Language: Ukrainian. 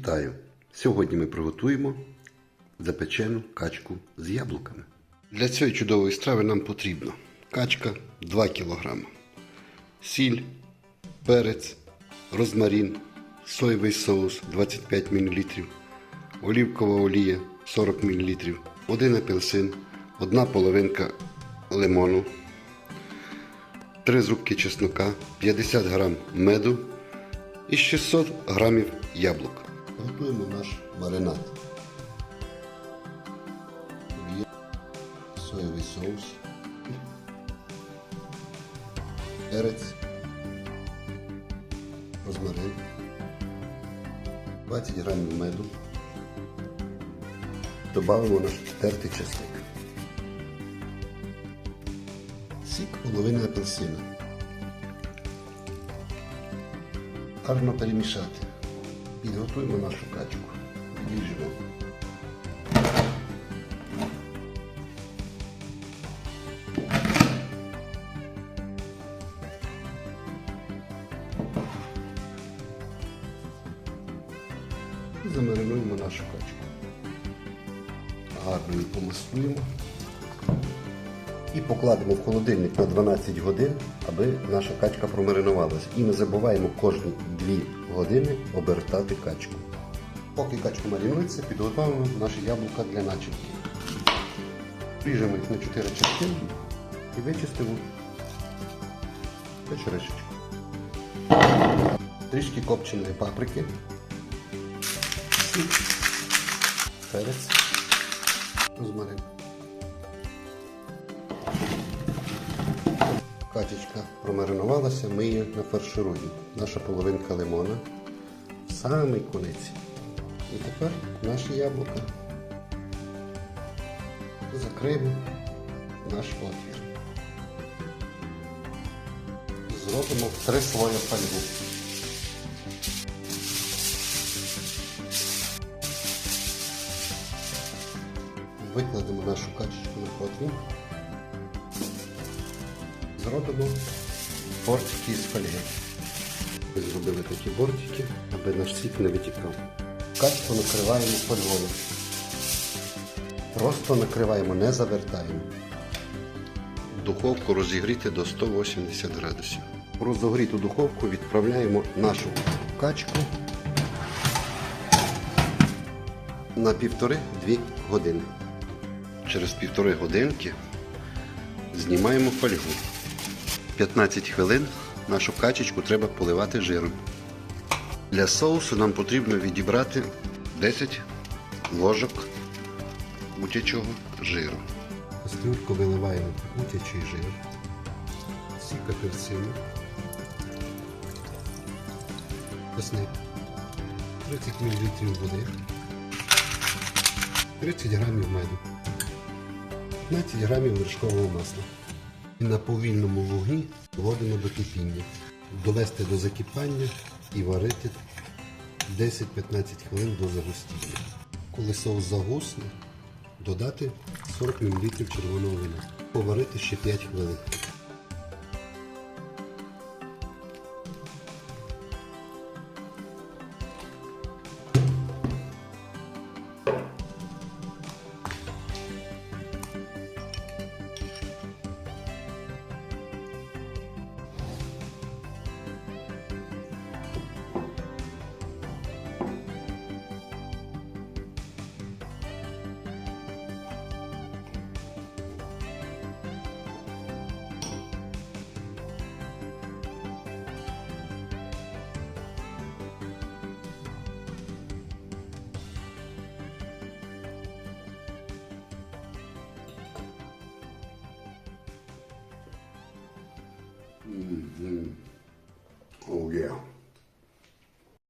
Вітаю! Сьогодні ми приготуємо запечену качку з яблуками. Для цієї чудової страви нам потрібно качка 2 кг, сіль, перець, розмарин, соєвий соус 25 мл, олівкова олія 40 мл, один апельсин, одна половинка лимону, 3 зубки чеснока, 50 г меду і 600 г яблук. Готуємо наш маринад. Є соєвий соус, перець, розмарин, 20 грамів меду. Добавимо наш тертий чесник. Сік половини апельсина. Гарно перемішати. Підготуємо нашу качку. Відріжемо. І замаринуємо нашу качку. Гарно її. І покладемо в холодильник на 12 годин, аби наша качка промаринувалася. І не забуваємо кожні 2 години обертати качку. Поки качка маринується, підготуємо наші яблука для начинки. Ріжемо їх на 4 частини і вичистимо печеришечку. Трішки копченої паприки, перець, розмарин. Качечка промаринувалася, ми її нафаршируємо. Наша половинка лимона в самий конець. І тепер наші яблука закриємо наш отвір. Зробимо три слої фольгу. Викладемо нашу качечку на противень. Зробимо бортики з фольги. Ми зробили такі бортики, аби наш сік не витікав. Качку накриваємо фольгою. Просто накриваємо, не завертаємо. Духовку розігріти до 180 градусів. Розогріту духовку відправляємо нашу качку на півтори-дві години. Через півтори годинки знімаємо фольгу. 15 хвилин нашу качечку треба поливати жиром. Для соусу нам потрібно відібрати 10 ложок утячого жиру. Кастрюльку виливаємо утячий жир, сік апельсину, чесник, 30 мл води, 30 грамів меду, 15 грамів вершкового масла. І на повільному вогні доводимо до кипіння. Довести до закипання і варити 10-15 хвилин до загустіння. Коли соус загусне, додати 40 мл червоного вина. Поварити ще 5 хвилин. Mm -hmm. Oh yeah.